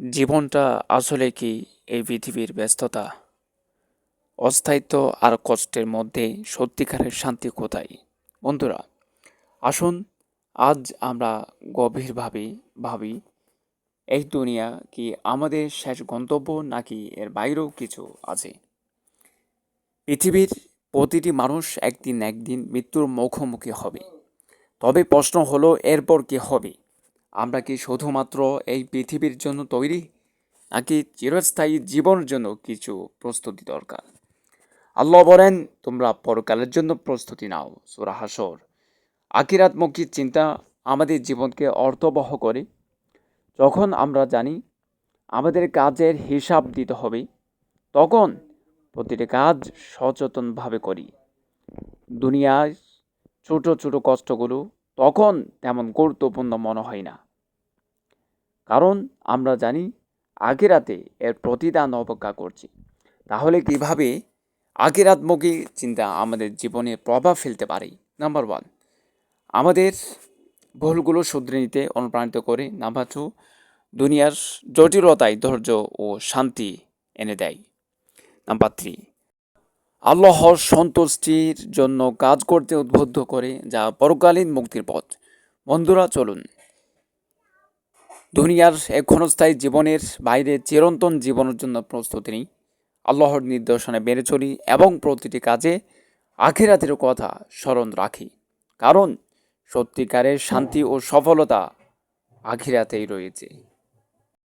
জীবনটা আসলে কি এই পৃথিবীর ব্যস্ততা? অস্থায়িত্ব আর কষ্টের মধ্যে সত্যিকারের শান্তি কোথায়? বন্ধুরা, আসুন আজ আমরা গভীরভাবে ভাবি, এই দুনিয়া কি আমাদের শেষ গন্তব্য নাকি এর বাইরেও কিছু আছে? পৃথিবীর প্রতিটি মানুষ একদিন একদিন মৃত্যুর মুখোমুখি হবে। তবে প্রশ্ন হলো, এরপর কি হবে? আমরা কি শুধুমাত্র এই পৃথিবীর জন্য তৈরি? নাকি চিরস্থায়ী জীবনের জন্য কিছু প্রস্তুতি দরকার? আল্লাহ বলেন, তোমরা পরকালের জন্য প্রস্তুতি নাও। সুরা হাসর আকিরাতমুখী চিন্তা আমাদের জীবনকে অর্থবহ করে। যখন আমরা জানি আমাদের কাজের হিসাব দিতে হবে, তখন প্রতিটি কাজ সচেতনভাবে করি। দুনিয়ায় ছোট ছোট কষ্টগুলো তখন তেমন গুরুত্বপূর্ণ মনে হয় না। কারণ আমরা জানি আখিরাতে এর প্রতিদান অপেক্ষা করছি। তাহলে কীভাবে আখিরাতমুখী চিন্তা আমাদের জীবনে প্রভাব ফেলতে পারে? নাম্বার ওয়ান, আমাদের ভুলগুলো শুধরে নিতে, অনুপ্রাণিত করে। নাম্বার টু, দুনিয়ার জটিলতায় ধৈর্য ও শান্তি এনে দেয়। নাম্বার থ্রি, আল্লাহর সন্তুষ্টির জন্য কাজ করতে উদ্বুদ্ধ করে, যা পরকালীন মুক্তির পথ। বন্ধুরা, চলুন দুনিয়ার এক ক্ষণস্থায়ী জীবনের বাইরে চিরন্তন জীবনের জন্য প্রস্তুতি নিই। আল্লাহর নির্দেশনে বেড়ে চলি এবং প্রতিটি কাজে আখিরাতের কথা স্মরণ রাখি। কারণ সত্যিকারের শান্তি ও সফলতা আখিরাতেই রয়েছে।